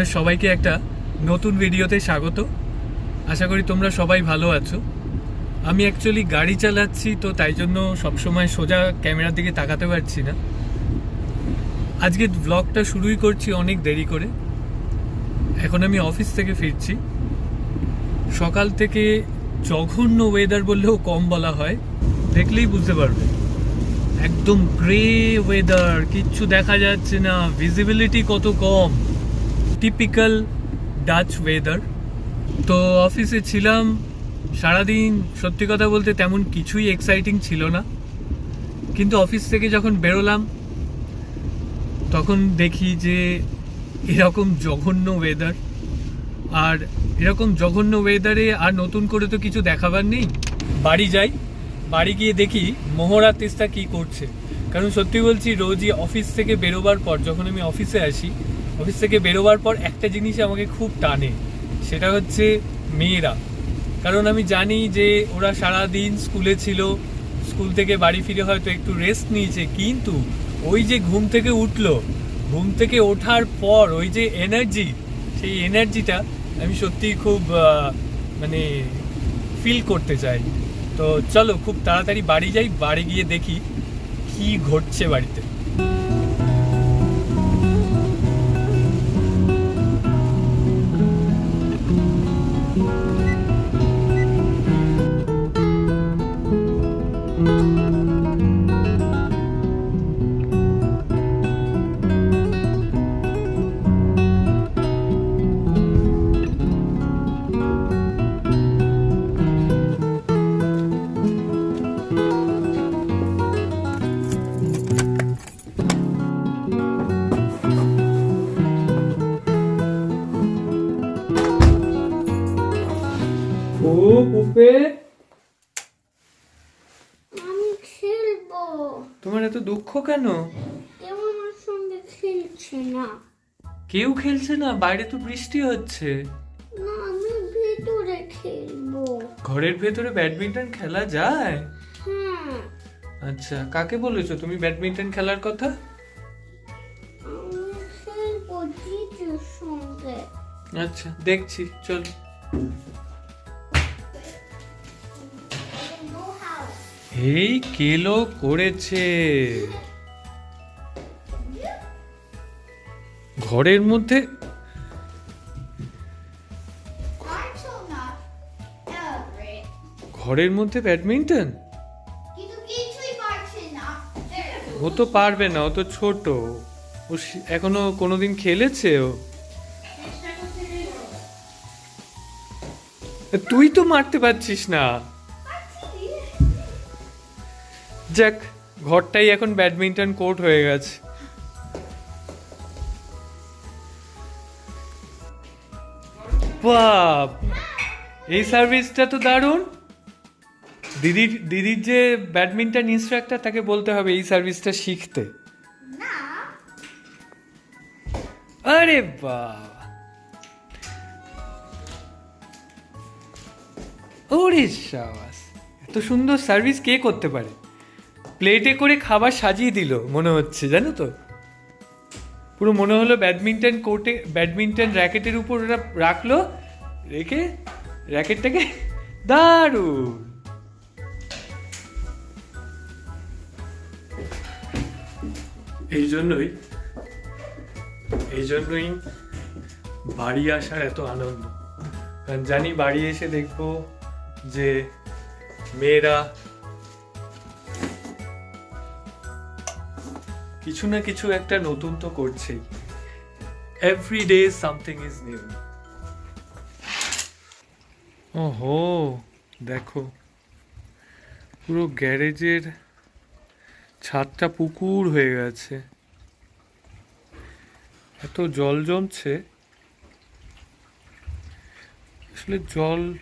তোমাদের সবাইকে একটা নতুন ভিডিওতে স্বাগত। আশা করি তোমরা সবাই ভালো আছো। আমি অ্যাকচুয়ালি গাড়ি চালাচ্ছি, তো তাই জন্য সবসময় সোজা ক্যামেরার দিকে তাকাতে পারছি না। আজকে ব্লগটা শুরুই করছি অনেক দেরি করে। এখন আমি অফিস থেকে ফিরছি। সকাল থেকে জঘন্য ওয়েদার বললেও কম বলা হয়, দেখলেই বুঝতে পারবে। একদম গ্রে ওয়েদার কিচ্ছু দেখা যাচ্ছে না ভিজিবিলিটি কত কম। টিপিক্যাল ডাচ ওয়েদার তো অফিসে ছিলাম, সারাদিন সত্যি কথা বলতে তেমন কিছুই এক্সাইটিং ছিল না। কিন্তু অফিস থেকে যখন বেরোলাম, তখন দেখি যে এরকম জঘন্য ওয়েদার আর এরকম জঘন্য ওয়েদারে আর নতুন করে তো কিছু দেখাবার নেই। বাড়ি যাই, বাড়ি গিয়ে দেখি মোহরা তেস্তা কি করছে। কারণ সত্যি বলছি, রোজই অফিস থেকে বেরোবার পর যখন আমি অফিসে আসি অফিস থেকে বেরোবার পর একটা জিনিস আমাকে খুব টানে, সেটা হচ্ছে মেয়েরা। কারণ আমি জানি যে ওরা সারা দিন স্কুলে ছিল, স্কুল থেকে বাড়ি ফিরে হয়তো একটু রেস্ট নিয়েছে, কিন্তু ওই যে ঘুম থেকে উঠল, ঘুম থেকে ওঠার পর ওই যে এনার্জি সেই এনার্জিটা আমি সত্যিই খুব মানে ফিল করতে চাই। তো চলো, খুব তাড়াতাড়ি বাড়ি যাই, বাড়ি গিয়ে দেখি কি ঘটছে বাড়িতে। ও পুপে আমি খেলব। তোমার এত দুঃখ কেন? কেউ আমার সঙ্গে খেলছে না। কেউ খেলছে না বাইরে তো বৃষ্টি হচ্ছে। না আমি ভেতরে খেলব। ঘরের ভেতরে ব্যাডমিন্টন খেলা যায়? হ্যাঁ। আচ্ছা কাকে বলেছ তুমি ব্যাডমিন্টন খেলার কথা? আমি খেলব জিজুর সঙ্গে। আচ্ছা দেখছি চল। এই কেলো করেছে। ঘরের মধ্যে ঘরের মধ্যে ব্যাডমিন্টন? ও তো পারবে না, ও তো ছোট। ও এখনও কোনোদিন খেলেছে ও? তুই তো মারতে পারছিস না। যাক ঘরটাই এখন ব্যাডমিন্টন কোর্ট হয়ে গেছে। বাপ এই সার্ভিসটা তো দারুণ। দিদির দিদির যে ব্যাডমিন্টন ইনস্ট্রাক্টর তাকে বলতে হবে এই সার্ভিসটা শিখতে। আরে বাবা। ওরে সাবাস এত সুন্দর সার্ভিস কে করতে পারে? প্লেটে করে খাবার সাজিয়ে দিল, মনে হচ্ছে, জানো তো? পুরো মনে হলো ব্যাডমিন্টন কোর্টে, ব্যাডমিন্টন র্যাকেটের উপর ওরা রাখল, রেখে র্যাকেটটাকে দারুণ! এই জন্যই এই জন্যই বাড়ি আসার এত আনন্দ। কারণ জানি বাড়ি এসে দেখব যে মেয়েরা কিছু না কিছু একটা নতুন তো করছেই every day something is new ওহো, দেখো। পুরো গ্যারেজের ছাদটা পুকুর হয়ে গেছে। এত জল জমছে। আসলে জল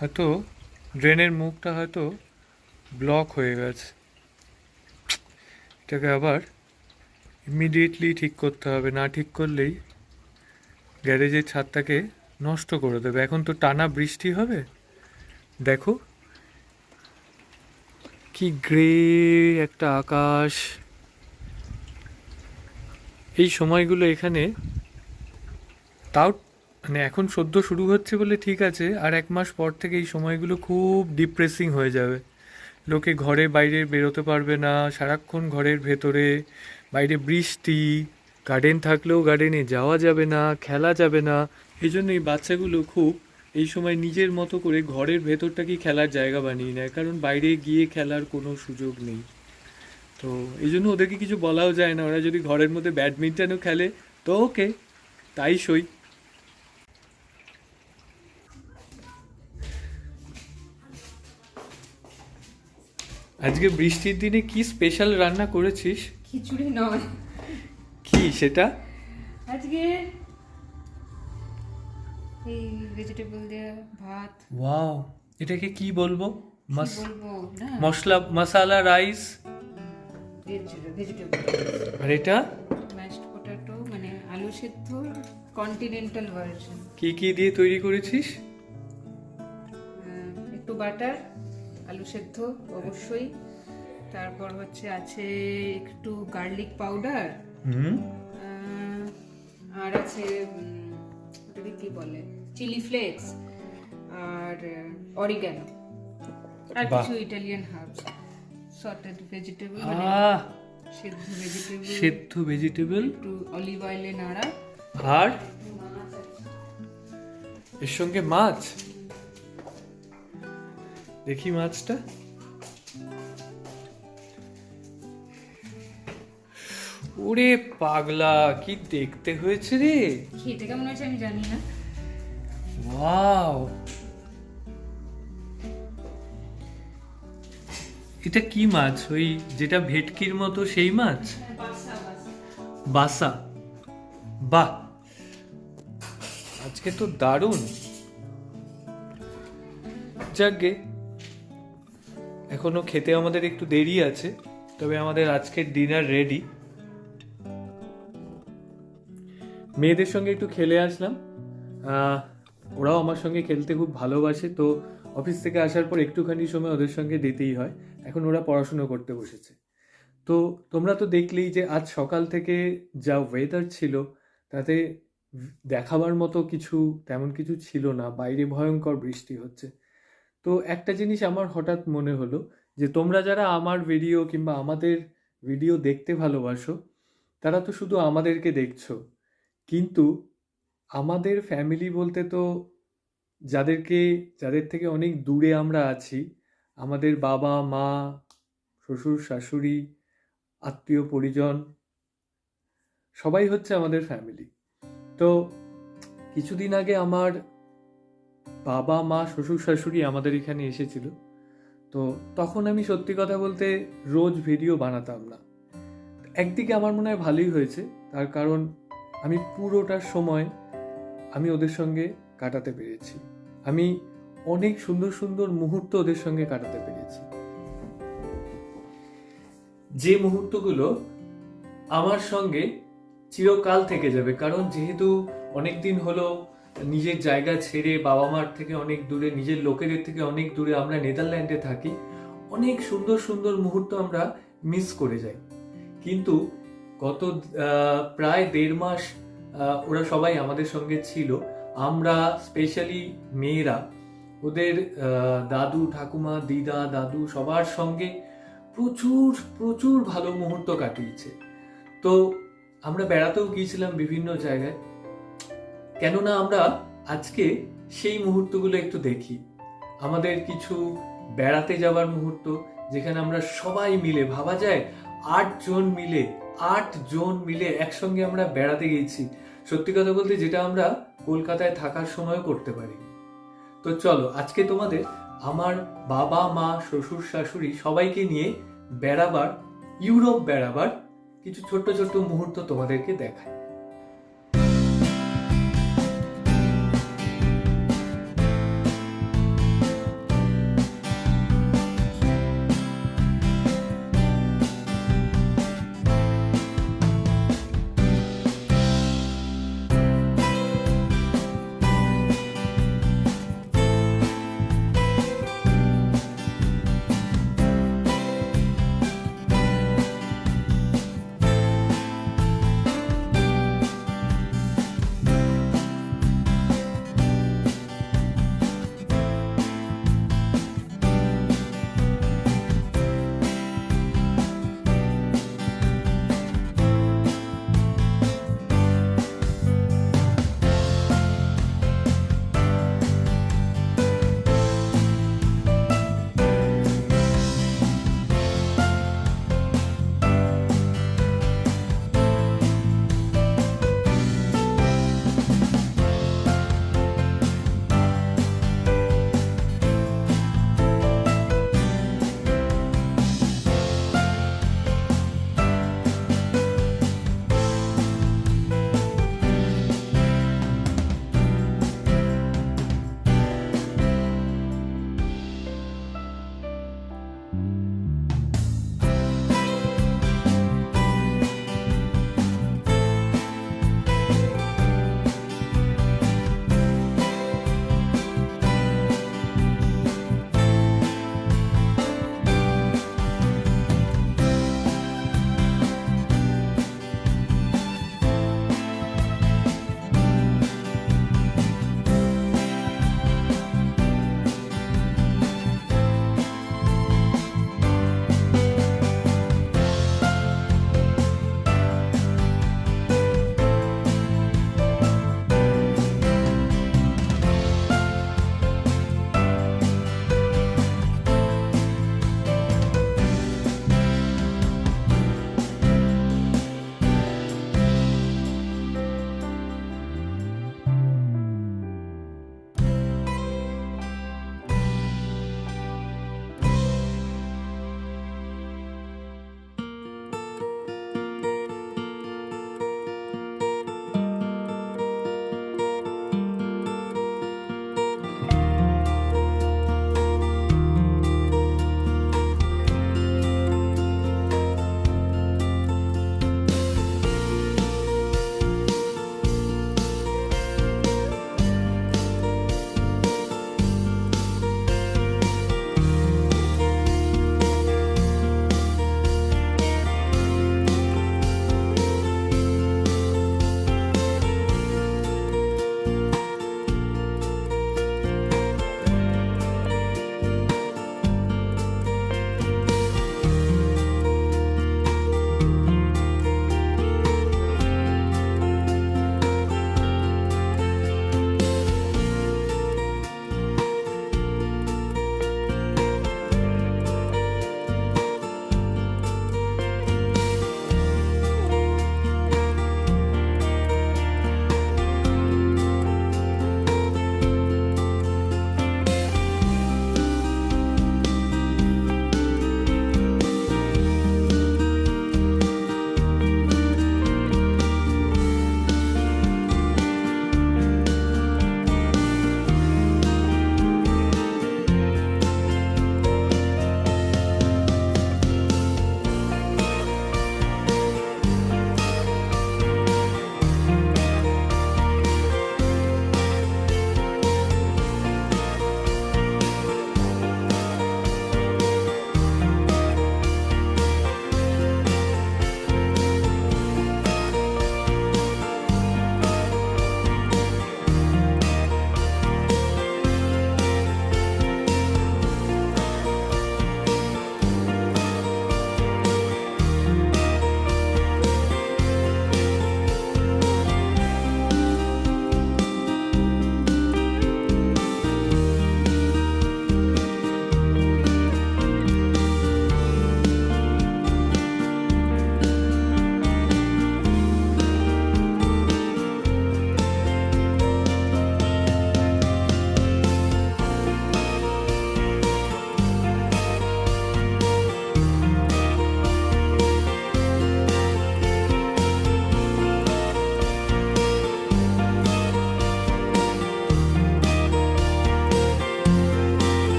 হয়তো ড্রেনের মুখটা হয়তো ব্লক হয়ে গেছে। এটাকে আবার ইমিডিয়েটলি ঠিক করতে হবে। না ঠিক করলেই গ্যারেজের ছাদটাকে নষ্ট করে দেবে। এখন তো টানা বৃষ্টি হবে। দেখো কি গ্রে একটা আকাশ। এই সময়গুলো এখানে তাও মানে এখন সদ্য শুরু হচ্ছে বলে ঠিক আছে। আর এক মাস পর থেকে এই সময়গুলো খুব ডিপ্রেসিং হয়ে যাবে। লোকে ঘরে বাইরে বেরোতে পারবে না, সারাক্ষণ ঘরের ভেতরে, বাইরে বৃষ্টি গার্ডেন থাকলেও গার্ডেনে যাওয়া যাবে না, খেলা যাবে না। এই জন্য এই বাচ্চাগুলো খুব এই সময় নিজের মতো করে ঘরের ভেতরটাকেই খেলার জায়গা বানিয়ে নেয়, কারণ বাইরে গিয়ে খেলার কোনো সুযোগ নেই। তো এই জন্য ওদেরকে কিছু বলাও যায় না, ওরা যদি ঘরের মধ্যে ব্যাডমিন্টনও খেলে, তো ওকে তাই সই। আজকে বৃষ্টির দিনে কি স্পেশাল রান্না করেছিস? খিচুড়ি নয়। কি সেটা? আজকে এই ভেজিটেবল দিয়ে ভাত। ওয়াও এটাকে কি বলব? মাস- বলব? না। মশলা মশালা রাইস ভেজিটেবল আর এটা? ম্যাশড পটেটো মানে আলু সিদ্ধ কন্টিনেন্টাল ভার্সন কি কি দিয়ে তৈরি করেছিস? একটু বাটার আলু সেদ্ধ অবশ্যই। তারপর হচ্ছে আছে একটু গার্লিক পাউডার। আর আছে ওটাকে কি বলে? চিলি ফ্লেক্স আর অরিগ্যানো আর কিছু ইটালিয়ান হার্বস। সর্টেড ভেজিটেবল মানে সেদ্ধ ভেজিটেবল সেদ্ধ ভেজিটেবল একটু অলিভ অয়েলে নাড়া। আর? এর সঙ্গে মাছ? দেখি মাছটা। ওরে পাগলা কি দেখতে হয়েছে রে? খেতে কেমন হয়েছে আমি জানি না। ওয়াও। এটা কি মাছ? ওই যেটা ভেটকির মতো সেই মাছ? বাসা বাহ। আজকে তো দারুণ। যাকগে এখনও খেতে আমাদের একটু দেরি আছে, তবে আমাদের আজকের ডিনার রেডি মেয়েদের সঙ্গে একটু খেলে আসলাম। ওরাও আমার সঙ্গে খেলতে খুব ভালোবাসে, তো অফিস থেকে আসার পর একটুখানি সময় ওদের সঙ্গে দিতেই হয়। এখন ওরা পড়াশুনো করতে বসেছে। তো তোমরা তো দেখলেই যে আজ সকাল থেকে যা ওয়েদার ছিল, তাতে দেখাবার মতো কিছু তেমন কিছু ছিল না। বাইরে ভয়ঙ্কর বৃষ্টি হচ্ছে। তো একটা জিনিস আমার হঠাৎ মনে হলো যে তোমরা যারা আমার ভিডিও কিংবা আমাদের ভিডিও দেখতে ভালোবাসো, তারা তো শুধু আমাদেরকে দেখছ। কিন্তু আমাদের ফ্যামিলি বলতে তো যাদেরকে, যাদের থেকে অনেক দূরে আমরা আছি, আমাদের বাবা, মা, শ্বশুর, শাশুড়ি, আত্মীয়, পরিজন, সবাই হচ্ছে আমাদের ফ্যামিলি তো কিছুদিন আগে আমার বাবা, মা, শ্বশুর, শাশুড়ি আমাদের এখানে এসেছিল। তো তখন আমি সত্যি কথা বলতে রোজ ভিডিও বানাতাম না। একদিকে আমার মনে হয় ভালোই হয়েছে, তার কারণ আমি পুরোটার সময় আমি ওদের সঙ্গে কাটাতে পেরেছি। আমি অনেক সুন্দর সুন্দর মুহূর্ত ওদের সঙ্গে কাটাতে পেরেছি। যে মুহূর্তগুলো আমার সঙ্গে চিরকাল থেকে যাবে, কারণ যেহেতু অনেক দিন হলো নিজের জায়গা ছেড়ে বাবা মার থেকে অনেক দূরে, নিজের লোকেদের থেকে অনেক দূরে আমরা নেদারল্যান্ডে থাকি, অনেক সুন্দর সুন্দর মুহূর্ত আমরা মিস করে যাই। কিন্তু গত প্রায় দেড় মাস ওরা সবাই আমাদের সঙ্গে ছিল। আমরা স্পেশালি মেয়েরা, ওদের দাদু, ঠাকুমা, দিদা, দাদু সবার সঙ্গে প্রচুর প্রচুর ভালো মুহূর্ত কাটিয়েছে। তো আমরা বেড়াতেও গিয়েছিলাম বিভিন্ন জায়গায়। কেননা আমরা আজকে সেই মুহূর্তগুলো একটু দেখি। আমাদের কিছু বেড়াতে যাওয়ার মুহূর্ত, যেখানে আমরা সবাই মিলে, ভাবা যায় আট জন মিলে, আট জন মিলে একসঙ্গে আমরা বেড়াতে গিয়েছি। সত্যি কথা বলতে যেটা আমরা কলকাতায় থাকার সময়ও করতে পারি। তো চলো, আজকে তোমাদের আমার বাবা, মা, শ্বশুর, শাশুড়ি সবাইকে নিয়ে বেড়াবার, ইউরোপ বেড়াবার কিছু ছোট্ট ছোট্ট মুহূর্ত তোমাদেরকে দেখায়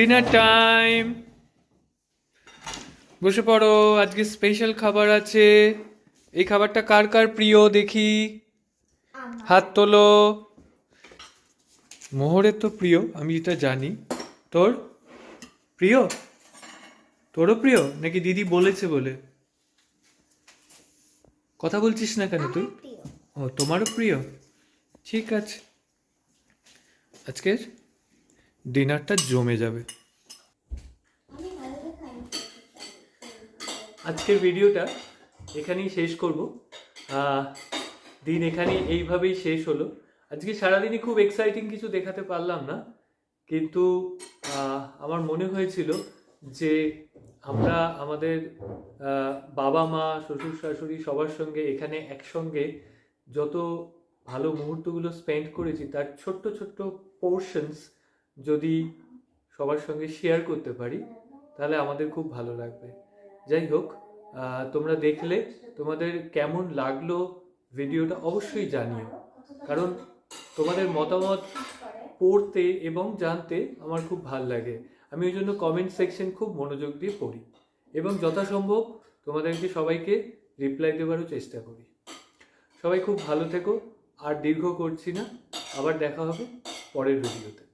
ডিনার টাইম বসে পড়ো আজকে স্পেশাল খাবার আছে। এই খাবারটা কার কার প্রিয় দেখি? হাত তোলো। মোহরের তো প্রিয় আমি এটা জানি। তোর? প্রিয়? তোরও প্রিয়? নাকি দিদি বলেছে বলে? কথা বলছিস না কেন তুই? ও তোমারও প্রিয়? ঠিক আছে। আজকের? ডিনারটা জমে যাবে। আজকের ভিডিওটা এখানেই শেষ করব। দিন এখানে এইভাবেই শেষ হলো। আজকে সারাদিনই খুব এক্সাইটিং কিছু দেখাতে পারলাম না। কিন্তু আমার মনে হয়েছিল যে আমরা আমাদের বাবা মা, শ্বশুর শাশুড়ি সবার সঙ্গে এখানে একসঙ্গে যত ভালো মুহূর্তগুলো স্পেন্ড করেছি, তার ছোট্ট ছোট্ট পোর্শনস যদি সবার সঙ্গে শেয়ার করতে পারি, তাহলে আমাদের খুব ভালো লাগবে। যাই হোক তোমরা দেখলে তোমাদের কেমন লাগল ভিডিওটা অবশ্যই জানিও। কারণ তোমাদের মতামত পড়তে এবং জানতে আমার খুব ভালো লাগে। আমি ওই জন্য কমেন্ট সেকশন খুব মনোযোগ দিয়ে পড়ি। এবং যথাসম্ভব তোমাদেরকে সবাইকে রিপ্লাই দেওয়ারও চেষ্টা করি। সবাই খুব ভালো থেকো, আর দীর্ঘ করছি না। আবার দেখা হবে পরের ভিডিওতে